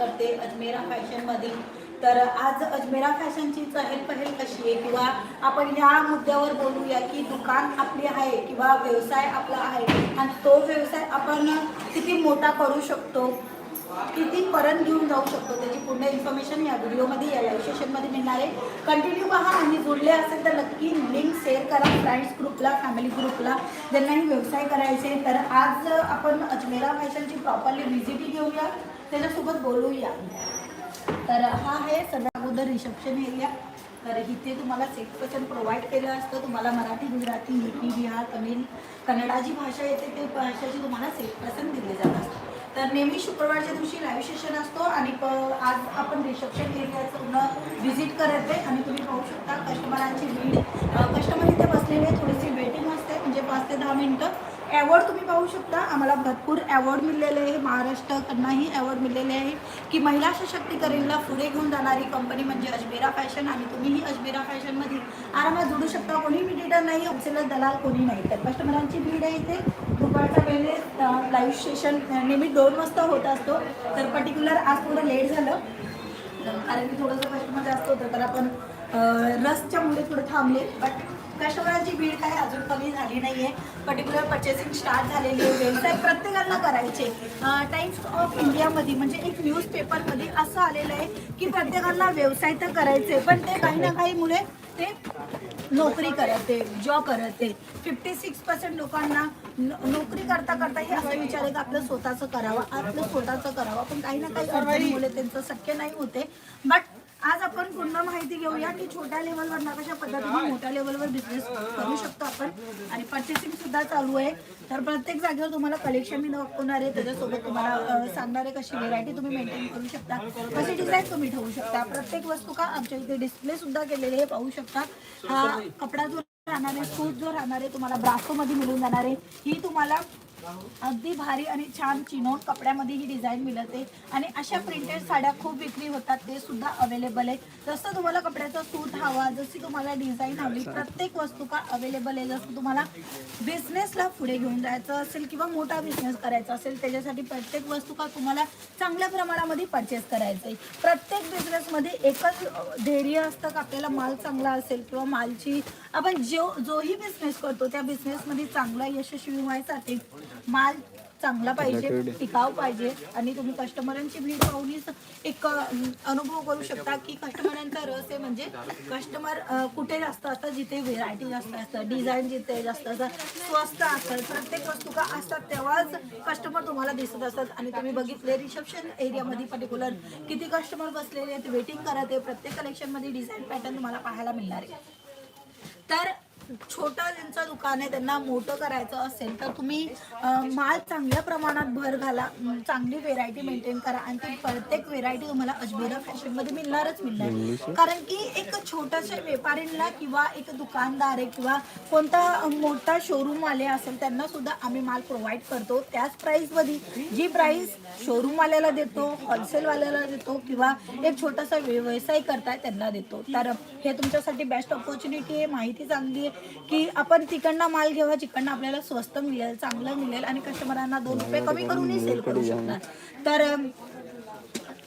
करते अजमेरा फॅशनमध्ये तर आज अजमेरा फॅशनची चहल पहल कशी आहे? किंवा आपण ह्या मुद्द्यावर बोलूया की दुकान आपली आहे किंवा व्यवसाय आपला आहे? आणि तो व्यवसाय आपण किती मोठा करू शकतो? किती परत घेऊन जाऊ शकतो? त्याची पूर्ण इन्फॉर्मेशन या व्हिडिओमध्ये या लाईव्ह सेशनमध्ये मिळणार आहे. कंटिन्यू पहा आणि जुळले असेल तर नक्की लिंक शेअर करा फ्रेंड्स ग्रुपला फॅमिली ग्रुपला ज्यांनाही व्यवसाय करायचे तर आज आपण अजमेरा फॅशनची प्रॉपरली व्हिजिट घेऊया. त्याच्यासोबत बोलूया. तर हा आहे सगळ्या अगोदर रिसेप्शन एरिया तर इथे तुम्हाला सेट पर्सेंट प्रोव्हाइड केलं असतं. तुम्हाला मराठी गुजराती हिंदी बिहार तमिळ कन्नडा जी भाषा येते ते भाषेची तुम्हाला सेट पर्सेंट दिले जात असतं. तर नेहमी शुक्रवारच्या दिवशी लाईव्ह सेशन असतो आणि प आज आपण रिसेप्शन एरियाचं पूर्ण व्हिजिट करत आहे आणि तुम्ही पाहू शकता कस्टमरांची भीड कस्टमर इथे बसलेले थोडीशी वेटिंग असते म्हणजे पाच ते दहा मिनटं. अवॉर्ड तुम्ही पाहू शकता. आम्हाला भरपूर अवॉर्ड मिळलेले आहे. महाराष्ट्राकडनंही अवॉर्ड मिळलेले आहे की महिला सशक्तीकरणला पुढे घेऊन जाणारी कंपनी म्हणजे अजमेरा फॅशन आणि तुम्हीही अजमेरा फॅशनमध्ये आरामात जोडू शकता. कोणी मिडिटर नाही. होलसेलर दलाल कोणी नाही. तर कस्टमरांची भीड आहे इथे. दुपारच्या वेळेने लाईव्ह सेशन नेहमी दोन वाजता होत असतो. तर पर्टिक्युलर आज थोडं लेट झालं. कारण की थोडंसं कस्टमर जास्त होतं. तर आपण रसच्यामुळे रसच्या थोडं थांबले. बट कस्टमरांची भीड काय अजून कमी झाली नाही आहे पर्टिक्युलर पर्चेसिंग स्टार्ट झालेली आहे. व्यवसाय प्रत्येकाला करायचे टाइम्स ऑफ इंडियामध्ये म्हणजे एक न्यूजपेपरमध्ये असं आलेलं आहे की प्रत्येकाला व्यवसाय तर करायचे पण ते काही ना काहीमुळे ते नोकरी करते जॉब करते. फिफ्टी सिक्स पर्सेंट लोकांना नोकरी करता करता हे असं विचार आहे की आपलं स्वतःचं करावं आपलं स्वतःचं करावं. पण काही ना काही अडचणीमुळे त्यांचं शक्य नाही होते. बट आज आपण पूर्ण माहिती घेऊया की छोट्या लेवलवर ना कशा पद्धतीने मोठ्या लेवलवर बिझनेस करू शकतो आपण. आणि पर्चेसिंग सुद्धा चालू आहे. तर प्रत्येक जागेवर तुम्हाला कलेक्शन मी दाखवणार आहे. त्याच्यासोबत तुम्हाला सांगणार आहे कशी व्हेरायटी तुम्ही मेंटेन करू शकता. कशी डिझाईन तुम्ही ठेवू शकता. प्रत्येक वस्तू का आमच्या इथे डिस्प्ले सुद्धा केलेले आहे. पाहू शकता. हा कपडा जो राहणार आहे सूट जो राहणार आहे तुम्हाला ब्रासोमध्ये मिळून जाणार आहे. ही तुम्हाला अगदी भारी आणि छान चिनोन कपड्यामध्ये ही डिझाईन मिळते. आणि अशा प्रिंटेड साड्या खूप विक्री होतात ते सुद्धा अवेलेबल आहे जसं तुम्हाला कपड्याचा सूट हवा जशी तुम्हाला डिझाईन हवी प्रत्येक वस्तू का अवेलेबल आहे जसं तुम्हाला बिझनेसला पुढे घेऊन जायचं असेल किंवा मोठा बिझनेस करायचा असेल त्याच्यासाठी प्रत्येक वस्तू का तुम्हाला चांगल्या प्रमाणामध्ये परचेस करायचं आहे. प्रत्येक बिझनेसमध्ये एकच धैर्य असतं का आपल्याला माल चांगला असेल किंवा मालची आपण जो जोही बिझनेस करतो त्या बिझनेसमध्ये चांगला यशस्वी व्हायसाठी माल चांगला पाहिजे टिकाऊ पाहिजे. आणि तुम्ही कस्टमरांची भीड पाहूनच एक अनुभव करू शकता की कस्टमरांचा रस आहे म्हणजे कस्टमर कुठे जास्त असतात जिथे व्हेरायटी जास्त असतात डिझाईन जिथे जास्त असतात स्वस्त असतात प्रत्येक वस्तू का असतात तेव्हाच कस्टमर तुम्हाला दिसत असतात. आणि तुम्ही बघितले रिसेप्शन एरियामध्ये पर्टिक्युलर किती कस्टमर बसलेले आहेत वेटिंग करत आहे प्रत्येक कलेक्शनमध्ये डिझाईन पॅटर्न तुम्हाला पाहायला मिळणार आहे. तर छोटं ज्यांचं दुकान आहे त्यांना मोठं करायचं असेल तर तुम्ही माल चांगल्या प्रमाणात भर घाला. चांगली व्हेरायटी मेंटेन करा. आणि ती प्रत्येक व्हेरायटी तुम्हाला अजमेरा फॅशनमध्ये मिळणारच मिळणार. कारण की एक छोट्याशा व्यापारींना किंवा एक दुकानदार आहे किंवा कोणता मोठा शोरूम वाले असेल त्यांना सुद्धा आम्ही माल प्रोव्हाइड करतो. त्याच प्राईसमध्ये जी प्राईस शोरूमवाल्याला देतो होलसेलवाल्याला देतो किंवा एक छोटासा व्यवसाय करताय त्यांना देतो. तर हे तुमच्यासाठी बेस्ट ऑपॉर्च्युनिटी आहे माहिती चांगली आहे. की आपण तिकडनं माल घेऊ जिकडनं आपल्याला स्वस्त मिळेल चांगलं मिळेल आणि कस्टमरांना दोन रुपये कमी करूनही सेल करू शकणार. तर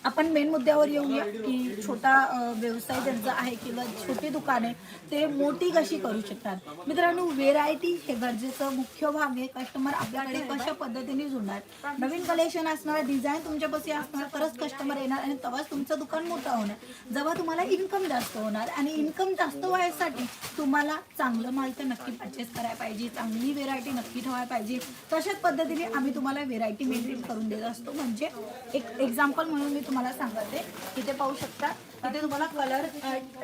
आपण मेन मुद्द्यावर येऊया की छोटा व्यवसाय ज्यांचा आहे किंवा छोटी दुकाने ते मोठी कशी करू शकतात? मित्रांनो व्हेरायटी हे गरजेचं मुख्य भाग आहे. कस्टमर आपल्याकडे कशा पद्धतीने जुळणार? नवीन कलेक्शन असणार डिझाईन तुमच्यापाशी असणार तरच कस्टमर येणार आणि तेव्हाच तुमचं दुकान मोठं होणार. जेव्हा तुम्हाला इन्कम जास्त होणार आणि इन्कम जास्त व्हायसाठी तुम्हाला चांगलं माल तर नक्की परचेस करायला पाहिजे चांगली व्हेरायटी नक्की ठेवायला पाहिजे. तशाच पद्धतीने आम्ही तुम्हाला व्हेरायटी मेंटेन करून देत असतो. म्हणजे एक एक्झाम्पल म्हणून मी तुम्हाला सांगते. इथे पाहू शकता. इथे तुम्हाला कलर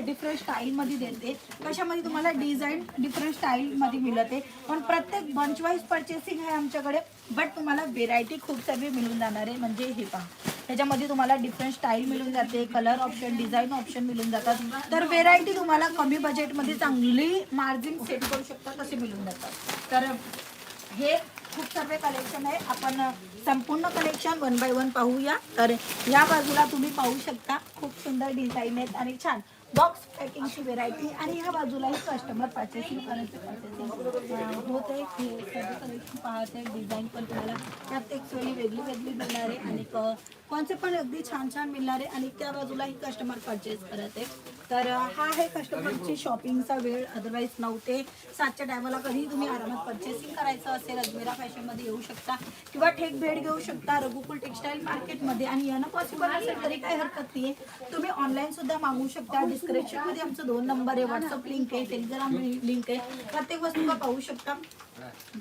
डिफरंट स्टाईलमध्ये देते. कशामध्ये तुम्हाला डिझाईन डिफरंट स्टाईलमध्ये मिळते. पण प्रत्येक बंच वाईज पर्चेसिंग आहे आमच्याकडे. बट तुम्हाला व्हेरायटी खूप सर्व मिळून जाणार आहे. म्हणजे हे पहा. त्याच्यामध्ये तुम्हाला डिफरंट स्टाईल मिळून जाते. कलर ऑप्शन डिझाईन ऑप्शन मिळून जातात. तर व्हेरायटी तुम्हाला कमी बजेटमध्ये चांगली मार्जिन सेट करू शकता तसे मिळून जातात. तर हे खूप सर्व कलेक्शन आहे. आपण संपूर्ण कलेक्शन वन बाय वन पाहूया. तर या बाजूला तुम्ही पाहू शकता. खूप सुंदर डिझाईन आहेत आणि छान बॉक्स पॅकिंगची व्हेरायटी आणि ह्या बाजूलाही कस्टमर पर्चेसिंग करायचं पर्चेसिंग होत आहे. हे सर्व कलेक्शन पाहत आहे. डिझाईन पण तुम्हाला प्रत्येक सोयी वेगळी वेगळी मिळणार आहे. आणि कॉन्सेप्ट पण अगदी छान छान मिळणार आहे. आणि त्या बाजूलाही कस्टमर परचेस करत आहे. तर हा आहे कस्टमरची शॉपिंगचा वेळ. अदरवाईज नऊ ते सातच्या टायमाला कधी तुम्ही आरामात परचेसिंग करायचं असेल अजमेरा फॅशनमध्ये येऊ शकता किंवा ठेक भेट घेऊ शकता रघुकुल टेक्सटाईल मार्केटमध्ये आणि यानं पॉसिबल असेल तरी काही हरकत नाही तुम्ही ऑनलाईन सुद्धा मागवू शकता. डिस्क्रिप्शनमध्ये आमचं दोन नंबर आहे. व्हॉट्सअप लिंक आहे टेलिग्राम लिंक आहे. प्रत्येक वस्तू पाहू शकता.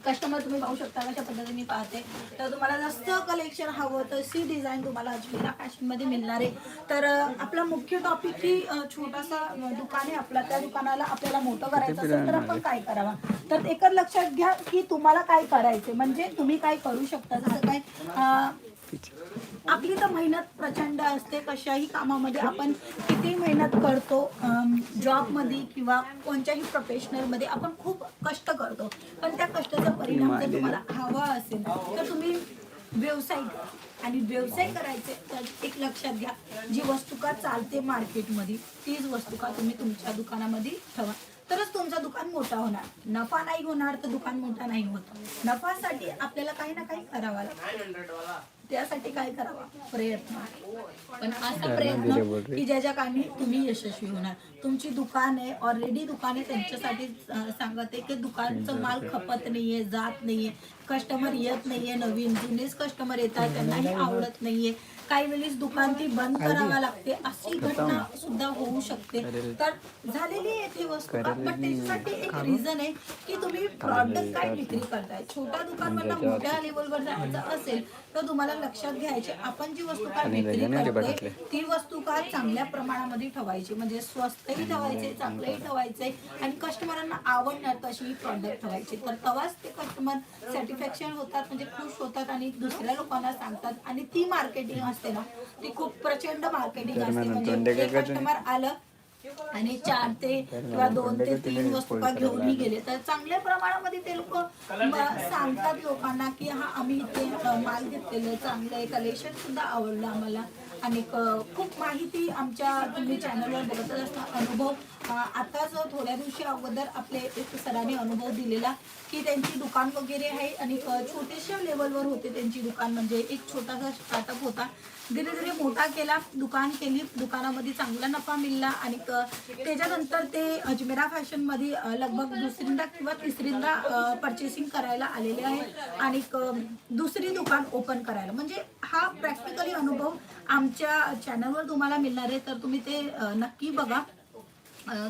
कस्टमर तुम्ही पाहू शकता कशा पद्धतीने पाहते. तर तुम्हाला जास्त कलेक्शन हवं तर सी डिझाईन तुम्हाला अजमेरा फॅशनमध्ये मिळणार आहे. तर आपला मुख्य टॉपिक ही छोटा छोटासा दुकान आहे आपला त्या दुकानाला आपल्याला मोठं करायचं असेल तर आपण काय करावा? तर एकच लक्षात घ्या की तुम्हाला काय करायचे म्हणजे तुम्ही काय करू शकता? जसं काय आपली तर मेहनत प्रचंड असते. कशाही कामामध्ये आपण किती मेहनत करतो जॉबमध्ये किंवा कोणत्याही प्रोफेशनलमध्ये आपण खूप कष्ट करतो. पण त्या कष्टाचा परिणाम जर तुम्हाला हवा असेल तर तुम्ही व्यवसाय करा. आणि व्यवसाय करायचे तर एक लक्षात घ्या जी वस्तू का चालते मार्केटमध्ये तीच वस्तू का तुम्ही तुमच्या दुकानामध्ये ठेवा. तरच तुमचं दुकान मोठा होणार. नफा नाही होणार तर दुकान मोठा नाही होत. नफासाठी आपल्याला काही ना काही करावं लागतं. त्यासाठी काय करावा? प्रयत्न. पण असा प्रयत्न की ज्याच्या कामी तुम्ही यशस्वी होणार. तुमची दुकान आहे ऑलरेडी दुकान आहे त्यांच्यासाठी सांगत आहे की दुकानचं माल खपत नाहीये जात नाहीये. कस्टमर येत नाहीये नवीन. जुनेच कस्टमर येतात त्यांनाही आवडत नाहीये. काही वेळेस दुकान ती बंद करावा लागते. अशी घटना सुद्धा होऊ शकते. तर झालेली आहे ती वस्तू. पण त्याच्यासाठी एक रिझन आहे की तुम्ही प्रॉडक्ट काय विक्री करताय? छोट्या दुकानमधनं मोठ्या लेवलवर जायचं असेल तर तुम्हाला लक्षात घ्यायचे. आपण जी वस्तू काय विक्री करतोय ती वस्तू का चांगल्या प्रमाणामध्ये ठेवायची. म्हणजे स्वस्तही ठेवायचे चांगलंही ठेवायचंय आणि कस्टमरांना आवडणार तशी प्रॉडक्ट ठेवायची. तर तेव्हाच ते कस्टमर सॅटिस्फॅक्शन होतात म्हणजे खुश होतात आणि दुसऱ्या लोकांना सांगतात. आणि ती मार्केटिंग असते ना ती खूप प्रचंड मार्केटिंग असते. म्हणजे कस्टमर आलं आणि चार ते किंवा दोन ते तीन वस्तू का घेऊनही गेले. तर चांगल्या प्रमाणामध्ये ते लोक सांगतात लोकांना की हा आम्ही इथे माल घेतलेलं चांगलं आहे कलेक्शन सुद्धा आवडलं आम्हाला. आणि खूप माहिती आमच्या तुम्ही चॅनलवर बघत असता. अनुभव आताच थोड्या दिवशी अगोदर आपले एक सरांनी अनुभव दिलेला की त्यांची दुकान वगैरे आहे आणि छोट्याशा लेवलवर होते त्यांची दुकान. म्हणजे एक छोटासा स्टार्टअप होता. धीरे धीरे मोठा केला दुकान केली दुकानामध्ये चांगला नफा मिळला आणि त्याच्यानंतर ते अजमेरा फॅशनमध्ये लगभग दुसरींदा किंवा तिसरींदा परचेसिंग करायला आलेले आहे आणि दुसरी दुकान ओपन करायला. म्हणजे हा प्रॅक्टिकली अनुभव आमच्या चॅनलवर तुम्हाला मिळणार आहे तर तुम्ही ते नक्की बघा.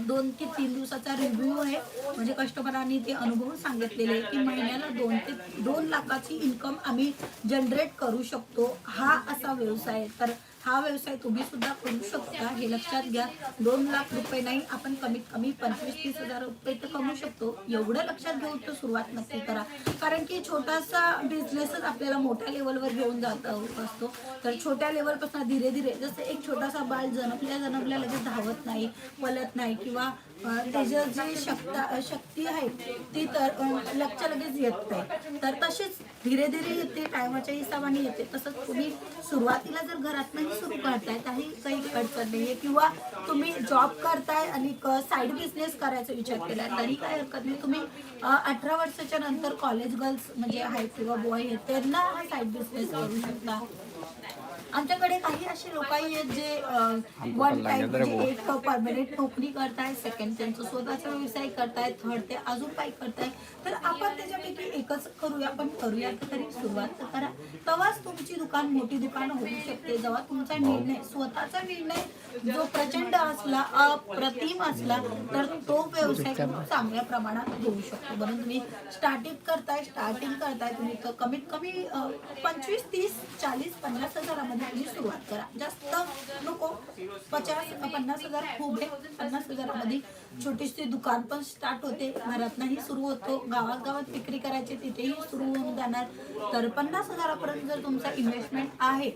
दोन ते तीन दिवसाचा रिव्ह्यू आहे. म्हणजे कस्टमरांनी ते अनुभव सांगितलेले आहे की महिन्याला दोन ते दोन लाखाची इन्कम आम्ही जनरेट करू शकतो. हा असा व्यवसाय तर हा व्यवसाय तुम्ही सुद्धा करू शकता. हे लक्षात घ्या. दोन लाख रुपये नाही आपण कमीत कमी पंचवीस तीस हजार रुपये तर कमवू शकतो. एवढं लक्षात घेऊन तर सुरुवात नक्की करा. कारण की छोटासा बिझनेसच आपल्याला मोठ्या लेवलवर घेऊन जात असतो. तर छोट्या लेवलपासून धीरे धीरे जसं एक छोटासा बाळ जन्मल्या जन्मल्या लगेच धावत नाही पलत नाही किंवा त्याचं जी शक्ता शक्ती आहे ती तर लक्ष लगेच येत नाही. तर तसेच धीरे धीरे येते टायमाच्या हिशोबाने येते. तसंच तुम्ही सुरुवातीला जर घरातनंही सुरू करताय काही काही अडचण नाही आहे किंवा तुम्ही जॉब करताय आणि साईड बिझनेस करायचा विचार केला तरी काय हरकत नाही. तुम्ही अठरा वर्षाच्या नंतर कॉलेज गर्ल्स म्हणजे आहेत किंवा बॉय आहेत त्यांना हा साईड बिझनेस करू शकता. आमच्याकडे काही असे लोकही आहेत जे वन टाइम म्हणजे एक परमनंट नोकरी करताय सेकंड त्यांचं स्वतःचा व्यवसाय करताय थर्ड ते अजून काही करताय. तर आपण त्याच्यापैकी एकच करूया पण करूया तर सुरुवात करा. तेव्हाच तुमची दुकान मोठी दुकान होऊ शकते. जेव्हा तुमचा निर्णय स्वतःचा निर्णय जो प्रचंड असला अप्रतिम असला तर तो व्यवसाय खूप चांगल्या प्रमाणात होऊ शकतो. म्हणून तुम्ही स्टार्टिंग करताय स्टार्टिंग करताय तुम्ही कमीत कमी पंचवीस तीस चाळीस पन्नास हजारामध्ये तुम्ही सुरुवात करा. जास्त नको. पचास पन्नास हजार खूप आहे. पन्नास हजारामध्ये छोटीशी दुकान पण स्टार्ट होते. घरातनंही सुरू होतो. गावात गावात विक्री करायची तिथेही सुरू होऊन जाणार. तर पन्नास हजारापर्यंत जर तुमचा इन्व्हेस्टमेंट आहे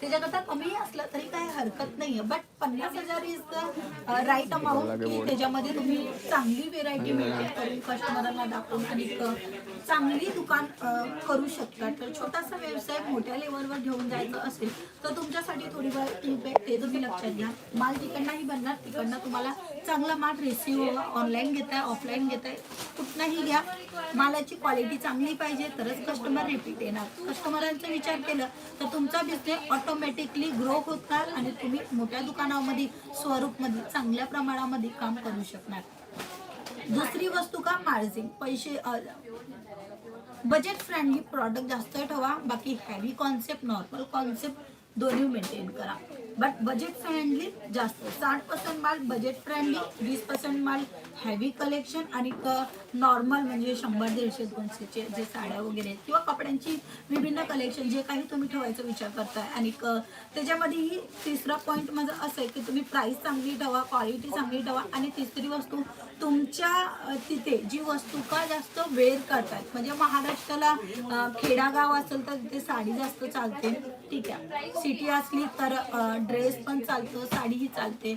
त्याच्याकरता कमी असलं तरी काही हरकत नाहीये. बट पन्नास हजार इज द राईट अमाऊंट की त्याच्यामध्ये तुम्ही चांगली व्हेरायटी मेंटेन करून कस्टमरांना दाखवून आणि एक चांगली दुकान अ, करू शकता. तर छोटासा व्यवसाय मोठ्या लेवलवर घेऊन जायचं असेल तर तुमच्यासाठी थोडी वेळ टिप आहे ते तुम्ही लक्षात घ्या. माल तिकडनंही बनणार तिकडनं तुम्हाला चांगला माल रिसिव्ह ऑनलाईन घेताय ऑफलाईन घेताय कुठनंही घ्या. मालाची क्वालिटी चांगली पाहिजे तरच कस्टमर रिपीट येणार. कस्टमरांचा विचार केला तर तुमचा बिझनेस ऑटोमॅटिकली ग्रो होतात आणि तुम्ही मोठ्या दुकानामध्ये स्वरूपमध्ये चांगल्या प्रमाणामध्ये काम करू शकणार. दुसरी वस्तू का? मार्जिन पैसे बजेट फ्रेंडली प्रॉडक्ट जास्त ठेवा बाकी हॅवी कॉन्सेप्ट नॉर्मल कॉन्सेप्ट दोन्ही मेंटेन करा. बट बजेट फ्रेंडली जास्त. साठ पर्सेंट माल बजेट फ्रेंडली वीस पर्सेंट माल हॅवी कलेक्शन आणि नॉर्मल म्हणजे शंभर दीडशे दोनशेचे जे साड्या वगैरे आहेत किंवा कपड्यांची विभिन्न कलेक्शन जे काही तुम्ही ठेवायचा विचार करताय. आणि क- त्याच्यामध्येही तिसरा पॉईंट माझं असं आहे की तुम्ही प्राईस चांगली ठेवा क्वालिटी चांगली ठेवा आणि तिसरी वस्तू तुमच्या तिथे जी वस्तू का जास्त वेअर करतात म्हणजे महाराष्ट्राला खेडागाव असेल तर तिथे साडी जास्त चालते. ठीक आहे. सिटी असली तर ड्रेस पण चालतो साडीही चालते.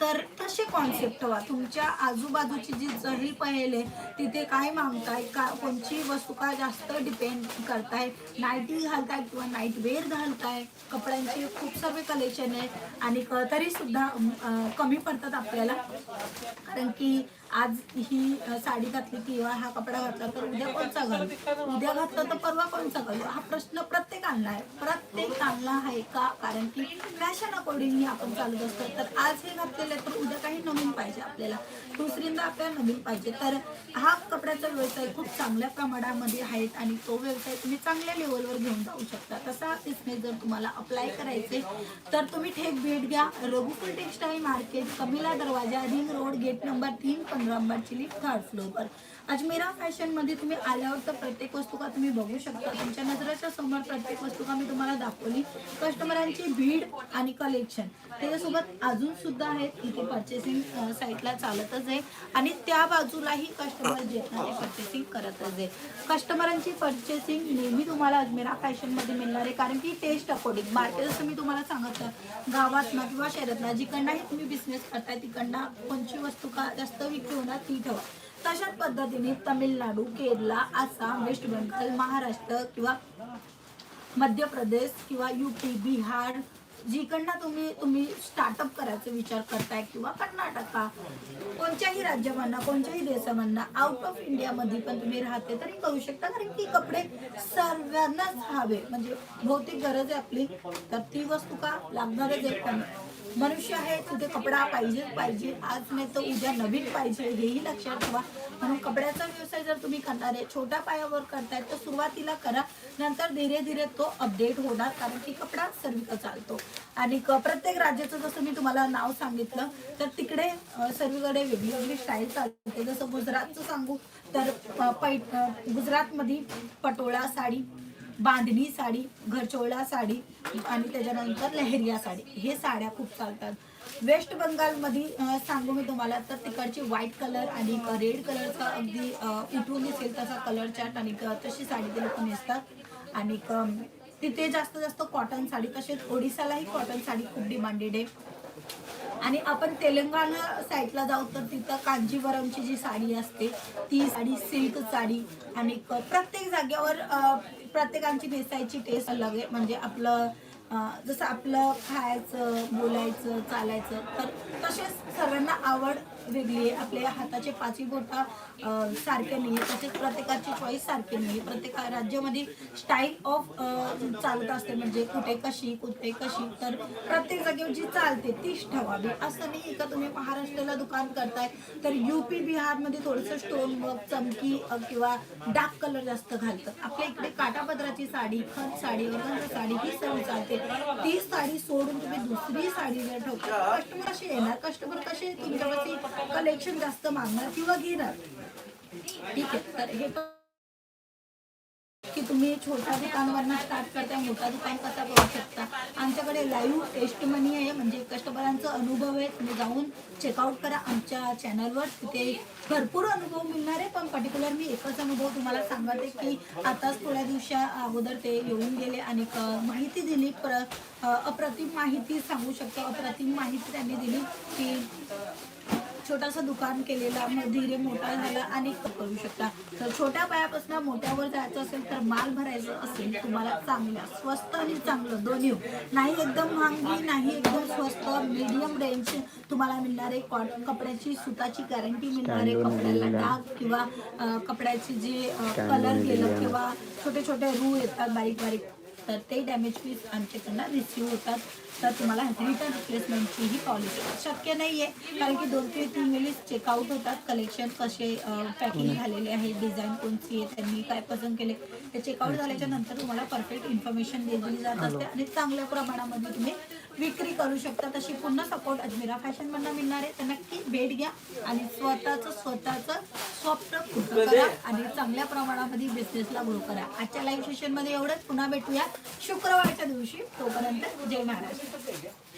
तर तसे कॉन्सेप्ट ठेवा. तुमच्या आजूबाजूची जी जरी पहिले तिथे काय मागताय का कोणची वस्तू का जास्त डिपेंड करताय? नाईटी घालताय किंवा नाईट वेअर घालताय? कपड्यांचे खूप सारे कलेक्शन आहे आणि क- तरी सुद्धा कमी पडतात आपल्याला. कारण की आज ही साडी घातली किंवा हा कपडा घातला तर उद्या कोणचा घालू? उद्या घातला तर परवा कोणचा घालू? हा प्रश्न प्रत्येकांना आहे प्रत्येकांना आहे का? कारण की फॅशन अकॉर्डिंगली आपण चालत असतो. तर आज हे घातलेलं आहे तर उद्या काही नवीन पाहिजे आपल्याला. दुसरींदा आपल्याला नवीन पाहिजे. तर हा कपड्याचा व्यवसाय खूप चांगल्या प्रमाणामध्ये आहेत आणि तो व्यवसाय तुम्ही चांगल्या लेवलवर घेऊन जाऊ शकता. तसा बिझनेस जर तुम्हाला अप्लाय करायचे तर तुम्ही थेट भेट घ्या. रघुकुल टेक्सटाईल मार्केट कमिला दरवाजा रिंग रोड गेट नंबर तीन पंधरा नंबर चिली थर्ड फ्लोवर अजमेरा फॅशनमध्ये तुम्ही आल्यावर तर प्रत्येक वस्तू का तुम्ही बघू शकता. तुमच्या नजरेच्या समोर प्रत्येक वस्तू का मी तुम्हाला दाखवली. कस्टमरांची भीड आणि कलेक्शन त्याच्यासोबत अजून सुद्धा आहेत. इथे पर्चेसिंग साईटला चालतच आहे. आणि त्या बाजूलाही कस्टमर जे आहेत ना ते पर्चेसिंग करतच आहे. कस्टमरांची पर्चेसिंग नेहमी तुम्हाला अजमेरा फॅशनमध्ये मिळणार आहे. कारण की टेस्ट अकॉर्डिंग मार्केट जसं मी तुम्हाला सांगितलं गावातना किंवा शहरातनं जिकडनाही तुम्ही बिझनेस करताय तिकडनं कोणची वस्तू का जास्त विक्री होणार ती ठेवा. तशाच पद्धतीने तमिळनाडू केरला आसाम वेस्ट बंगाल महाराष्ट्र किंवा मध्य प्रदेश किंवा युपी बिहार जिकडनं तुम्ही तुम्ही स्टार्टअप करायचा विचार करताय किंवा कर्नाटका कोणत्याही राज्यामधनं कोणत्याही देशामधनं आउट ऑफ इंडियामध्ये पण तुम्ही राहते तरी करू शकता. कारण की कपडे सर्वांनाच हवे. म्हणजे भौतिक गरज आहे आपली. तर ती वस्तू का? लागणारच आहे. पण मनुष्य आहे तिथे कपडा पाहिजेच पाहिजे. आज नाही तर उद्या नवीन पाहिजे. हेही लक्षात ठेवा. म्हणून कपड्याचा व्यवसाय जर तुम्ही करणार आहे छोट्या पायावर करताय तर सुरुवातीला करा. नंतर धीरे धीरे तो अपडेट होणार कारण की कपडा सर्विका चालतो. आणि प्रत्येक राज्याचं जसं मी तुम्हाला नाव सांगितलं तर तिकडे सर्वीकडे वेगळी वेगळी स्टाईल चालते. जसं गुजरातचं सांगू तर पै गुजरातमध्ये पटोळा साडी बांधणी साडी घरचोळा साडी आणि त्याच्यानंतर लहेरिया साडी. हे साड्या खूप चालतात. वेस्ट बंगालमध्ये सांगू मी तुम्हाला तर तिकडची व्हाईट कलर आणि रेड कलरचा अगदी उठून दिसेल तसा कलर चार्ट आणि तशी साडी ते लोक नेसतात. आणि तिथे जास्त जास्त कॉटन साडी तसेच ओडिसालाही कॉटन साडी खूप डिमांडेड आहे. आणि आपण तेलंगणा साईडला जाऊ तर तिथं कांजीवरमची जी साडी असते ती साडी सिल्क साडी आणि प्रत्येक जागेवर प्रत्येकांची नेसायची टेस्ट अलग आहे. म्हणजे आपलं जसं आपलं खायचं बोलायचं चालायचं तर तसेच सर्वांना आवड वेगळी आहे. आपल्या हाताचे पाचवी बोटा सारखे नाही आहे तसेच प्रत्येकाची चॉईस सारखी नाही आहे प्रत्येक राज्यामध्ये स्टाईल ऑफ चालत असते. म्हणजे कुठे कशी कुठे कशी. तर प्रत्येक जागेवर जी चालते तीच ठेवावी. असं नाही का तुम्ही महाराष्ट्राला दुकान करताय तर युपी बिहारमध्ये थोडंसं स्टोन वर्क चमकी किंवा डार्क कलर जास्त घालतात. आपल्या इकडे काटापदराची साडी खत साडी वगैरे साडी ही सर्व चालते. ती साडी सोडून तुम्ही दुसरी साडी जर ठेवता कस्टमर कसे येणार. कस्टमर कसे तुमच्यावरती कलेक्शन जास्त मागणार किंवा घेणार? ठीक आहे तर हे की तुम्ही छोट्या दुकानवरनं स्टार्ट करता मोठा दुकान कसा करू शकता? आमच्याकडे लाईव्ह टेस्ट मनी आहे म्हणजे कस्टमरांचा अनुभव आहे तुम्ही जाऊन चेकआउट करा आमच्या चॅनलवर तिथे भरपूर अनुभव मिळणार आहे पण पर्टिक्युलर मी एकच अनुभव तुम्हाला सांगते की आताच थोड्या दिवसा अगोदर ते येऊन गेले आणि माहिती दिली. प्र अप्रतिम माहिती सांगू शकतो. अप्रतिम माहिती त्यांनी दिली की छोटासा दुकान केलेला मग धीरे मोठा झाला आणि करू शकता. तर छोट्या पायापासून मोठ्यावर जायचं असेल तर माल भरायचं असेल तुम्हाला चांगल्या स्वस्त आणि चांगलं दोन्ही. नाही एकदम महागडी नाही एकदम स्वस्त मीडियम रेंज तुम्हाला मिळणारे कॉट कपड्याची सुताची गॅरंटी मिळणारे कपड्याला डाग किंवा कपड्याची जी कलर गेलं किंवा छोटे छोटे रू येतात बारीक बारीक तर ते डॅमेज पीस आमच्याकडनं रिसिव्ह होतात. तर तुम्हाला रिटर्न रिप्लेसमेंटचीही पॉलिसी शक्य नाही आहे कारण की दोन ते तीन वेळेस चेकआउट होतात. कलेक्शन कसे पॅकिंग झालेले आहे डिझाईन कोणती आहे त्यांनी काय पसंत केले. ते चेकआउट झाल्याच्यानंतर तुम्हाला परफेक्ट इन्फॉर्मेशन दिली जात असते. आणि चांगल्या प्रमाणामध्ये तुम्ही विक्री करू शकता. तशी पूर्ण सपोर्ट अजमेरा फॅशन मधनं मिळणार आहे. तर नक्की भेट घ्या. आणि स्वतःचं स्वतःचं स्वप्न पूर्ण करा. आणि चांगल्या प्रमाणामध्ये बिझनेसला ग्रो करा. आजच्या लाईव्ह सेशनमध्ये एवढंच. पुन्हा भेटूया शुक्रवारच्या दिवशी. तोपर्यंत जय महाराष्ट्र. dito, Greg.